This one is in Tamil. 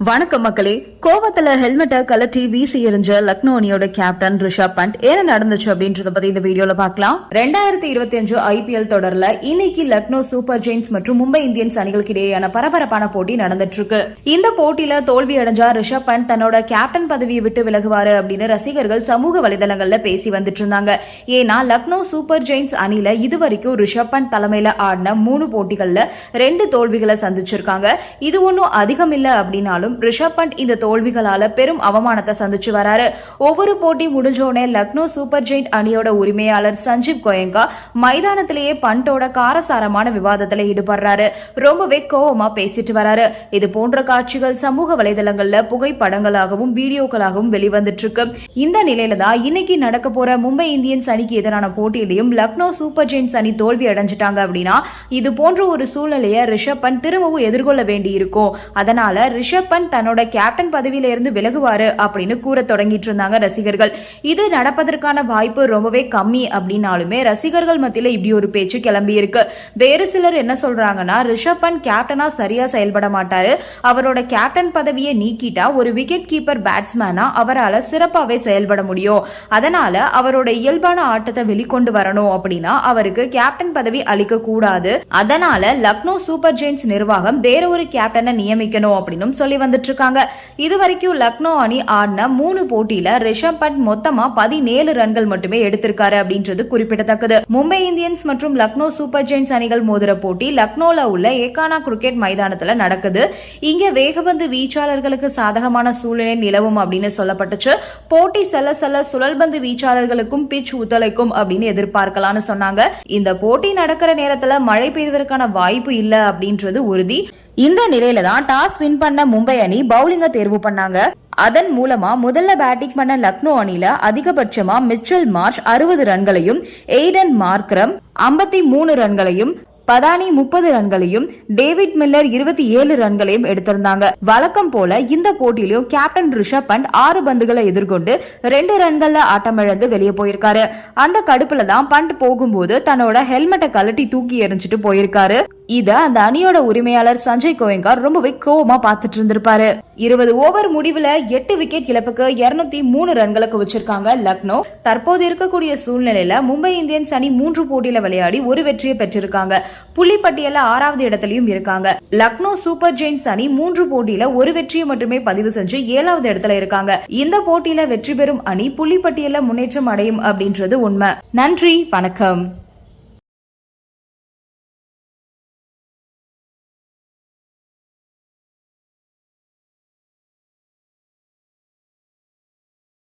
வணக்கம் மக்களே கோவத்துல ஹெல்மெட்டை கலட்டி வீசி எறிஞ்ச லக்னோ அணியோட கேப்டன் ரிஷப் பண்ட் என்ன நடந்துச்சு அப்படின்றத பத்தி இந்த வீடியோல பார்க்கலாம். ரெண்டாயிரத்தி இருபத்தி அஞ்சு ஐபிஎல் தொடர்ல இன்னைக்கு லக்னோ சூப்பர் ஜெயின்ஸ் மற்றும் மும்பை இந்தியன்ஸ் அணிகளுக்கு இடையேயான பரபரப்பான போட்டி நடந்துட்டு இருக்கு இந்த போட்டியில தோல்வி அடைஞ்சா ரிஷப் பண்ட் தன்னோட கேப்டன் பதவியை விட்டு விலகுவாரு அப்படின்னு ரசிகர்கள் சமூக வலைதளங்கள்ல பேசி வந்துட்டு இருந்தாங்க ஏன்னா லக்னோ சூப்பர் ஜெயின்ஸ் அணில இதுவரைக்கும் ரிஷப் பண்ட் தலைமையில ஆடின மூணு போட்டிகள்ல ரெண்டு தோல்விகளை சந்திச்சிருக்காங்க. இது ஒன்னும் அதிகம் இல்ல அப்படின்னாலும் ரிஷப் பண்ட் இந்த தோல்விகளால பெரும் அவமானத்தை சந்திச்சு வராரு. ஒவ்வொரு போட்டி முடிஞ்சோடனே லக்னோ சூப்பர் ஜெயிண்ட் அணியோட உரிமையாளர் சஞ்சீவ் கோயங்கா மைதானத்திலேயே பண்டோட காரசாரமான விவாதத்துல ஈடுபடுறாரு. ரொம்பவே கோவமா பேசிட்டு வராரு. இது போன்ற காட்சிகள் சமூக வலைதளங்கள்ல புகைப்படங்களாகவும் வீடியோக்களாகவும் வெளிவந்துட்டு இருக்கு இந்த நிலையில தான் இன்னைக்கு நடக்க போற மும்பை இந்தியன்ஸ் அணிக்கு எதிரான போட்டியிலையும் லக்னோ சூப்பர் ஜெயின்ஸ் அணி தோல்வி அடைஞ்சிட்டாங்க அப்படின்னா இது போன்ற ஒரு சூழ்நிலையை ரிஷப் பண்ட் திரும்பவும் எதிர்கொள்ள வேண்டி இருக்கும் அதனால ரிஷப் பண்ட் தன்னோட கேப்டன் பதவியில இருந்து விலகுவாரு அப்படின்னு கூற தொடங்கிட்டு இருந்தாங்க ரசிகர்கள். இது நடப்பதற்கான வாய்ப்பு ரொம்பவே கம்மி அப்படின்னாலுமே ரசிகர்கள் மத்தியில இப்படி ஒரு பேச்சு கிளம்பி இருக்கு. வேறு சிலர் என்ன சொல்றாங்கன்னா ரிஷப் பண்ட் கேப்டனா சரியா செயல்பட மாட்டாரு. அவரோட கேப்டன் பதவியை நீக்கிட்டா ஒரு விக்கெட் கீப்பர் பேட்ஸ்மேனா அவரால் சிறப்பாகவே செயல்பட முடியும். அதனால அவரோட இயல்பான ஆட்டத்தை வெளிக்கொண்டு வரணும் அப்படின்னா அவருக்கு கேப்டன் பதவி அளிக்க கூடாது. அதனால லக்னோ சூப்பர் ஜெயின்ஸ் நிர்வாகம் வேற ஒரு கேப்டனை நியமிக்கணும் அப்படின்னு சொல்லி வந்துட்டு இருக்காங்க இதுவரைக்கும் லக்னோ அணி ஆடின மூணு போட்டியில ரிஷப் பண்ட் மொத்தமா பதினேழு ரன்கள் மட்டுமே எடுத்திருக்காரு அப்படின்றது குறிப்பிடத்தக்கது. மும்பை இந்தியன்ஸ் மற்றும் லக்னோ சூப்பர் ஜெயின்ஸ் அணிகள் மோதிர போட்டி லக்னோல உள்ள ஏகானா கிரிக்கெட் மைதானத்துல நடக்குது. இங்க வேகபந்து வீச்சாளர்களுக்கு சாதகமான சூழ்நிலை நிலவும் அப்படின்னு சொல்லப்பட்டுச்சு. போட்டி செல்ல செல்ல சுழல்பந்து வீச்சாளர்களுக்கும் பிச் ஒத்துழைக்கும் அப்படின்னு எதிர்பார்க்கலாம்னு சொன்னாங்க. இந்த போட்டி நடக்கிற நேரத்துல மழை பெய்வதற்கான வாய்ப்பு இல்ல அப்படின்றது உறுதி. இந்த நிலையில தான் டாஸ் வின் பண்ண மும்பை அணி பவுலிங்க தேர்வு பண்ணாங்க. அதன் மூலமா முதல்ல பேட்டிங் பண்ண லக்னோ அணில அதிகபட்சமா மிச்சல் மார்ஷ் அறுபது ரன்களையும் எய்டன் மார்க்ரம் ஐம்பத்தி மூணு ரன்களையும் பதானி முப்பது ரன்களையும் டேவிட் மில்லர் இருபத்தி ஏழு ரன்களையும் எடுத்திருந்தாங்க. வழக்கம் போல இந்த போட்டியிலும் கேப்டன் ரிஷப் பண்ட் ஆறு பந்துகளை எதிர்கொண்டு ரெண்டு ரன்கள்ல ஆட்டமிழந்து வெளியே போயிருக்காரு. அந்த கடுப்புல தான் பண்ட் போகும்போது தன்னோட ஹெல்மெட்டை கழட்டி தூக்கி எறிஞ்சிட்டு போயிருக்காரு. இத அந்த அணியோட உரிமையாளர் சஞ்சய் கோயங்கார் ரொம்பவே கோவமா பார்த்துட்டு இருந்திருப்பாரு. இருபது ஓவர் முடிவுல எட்டு விக்கெட் இழப்புக்கு இருநூத்தி மூணு ரன்களுக்கு வச்சிருக்காங்க லக்னோ. தற்போது இருக்கக்கூடிய சூழ்நிலையில மும்பை இந்தியன்ஸ் அணி மூன்று போட்டியில விளையாடி ஒரு வெற்றியை பெற்றிருக்காங்க. புள்ளிப்பட்டியல ஆறாவது இடத்துலயும் இருக்காங்க. லக்னோ சூப்பர் ஜெயின்ஸ் அணி மூன்று போட்டியில ஒரு வெற்றியை மட்டுமே பதிவு செஞ்சு ஏழாவது இடத்துல இருக்காங்க. இந்த போட்டியில வெற்றி பெறும் அணி புள்ளிப்பட்டியல முன்னேற்றம் அடையும் அப்படின்றது உண்மை. நன்றி வணக்கம்.